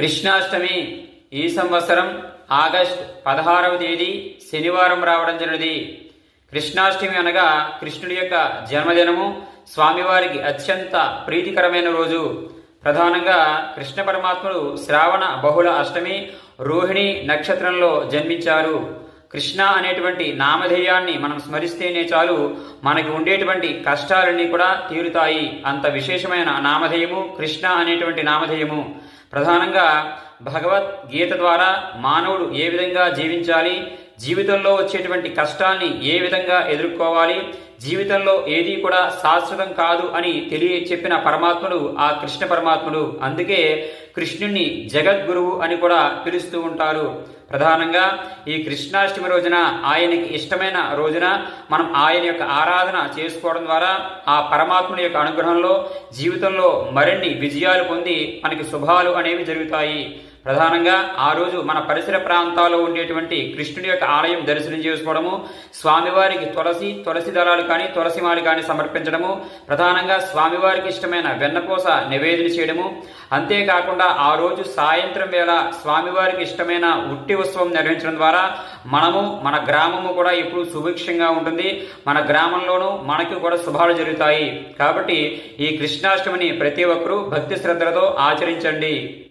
కృష్ణాష్టమి ఈ సంవత్సరం ఆగస్ట్ పదహారవ తేదీ శనివారం రావడం జరిగినది. కృష్ణాష్టమి అనగా కృష్ణుడి యొక్క జన్మదినము స్వామివారికి అత్యంత ప్రీతికరమైన రోజు. ప్రధానంగా కృష్ణ పరమాత్ముడు శ్రావణ బహుళ అష్టమి రోహిణి నక్షత్రంలో జన్మించారు. కృష్ణ అనేటువంటి నామధేయాన్ని మనం స్మరిస్తేనే చాలు మనకి ఉండేటువంటి కష్టాలన్నీ కూడా తీరుతాయి. అంత విశేషమైన నామధేయము కృష్ణ అనేటువంటి నామధేయము. ప్రధానంగా భగవద్గీత ద్వారా మానవుడు ఏ విధంగా జీవించాలి? జీవితంలో వచ్చేటువంటి కష్టాన్ని ఏ విధంగా ఎదుర్కోవాలి? జీవితంలో ఏది కూడా శాశ్వతం కాదు అని తెలియ చెప్పిన పరమాత్ముడు ఆ కృష్ణ పరమాత్ముడు. అందుకే కృష్ణుణ్ణి జగద్గురువు అని కూడా పిలుస్తూ ఉంటారు. ప్రధానంగా ఈ కృష్ణాష్టమి రోజున ఆయనకి ఇష్టమైన రోజున మనం ఆయన యొక్క ఆరాధన చేసుకోవడం ద్వారా ఆ పరమాత్ముని యొక్క అనుగ్రహంలో జీవితంలో మరిన్ని విజయాలు పొంది మనకి శుభాలు అనేవి జరుగుతాయి. ప్రధానంగా ఆ రోజు మన పరిసర ప్రాంతాల్లో ఉండేటువంటి కృష్ణుడి యొక్క ఆలయం దర్శనం చేసుకోవడము స్వామివారికి తులసి తులసి దళాలు కానీ తులసిమాలు కానీ సమర్పించడము ప్రధానంగా స్వామివారికి ఇష్టమైన వెన్నపూస నివేదన చేయడము. అంతేకాకుండా ఆ రోజు సాయంత్రం వేళ స్వామివారికి ఇష్టమైన ఉట్టి ఉత్సవం నిర్వహించడం ద్వారా మనము మన గ్రామము కూడా ఎప్పుడు సుభిక్షంగా ఉంటుంది. మన గ్రామంలోనూ మనకి కూడా శుభాలు జరుగుతాయి. కాబట్టి ఈ కృష్ణాష్టమిని ప్రతి ఒక్కరూ భక్తి శ్రద్ధలతో ఆచరించండి.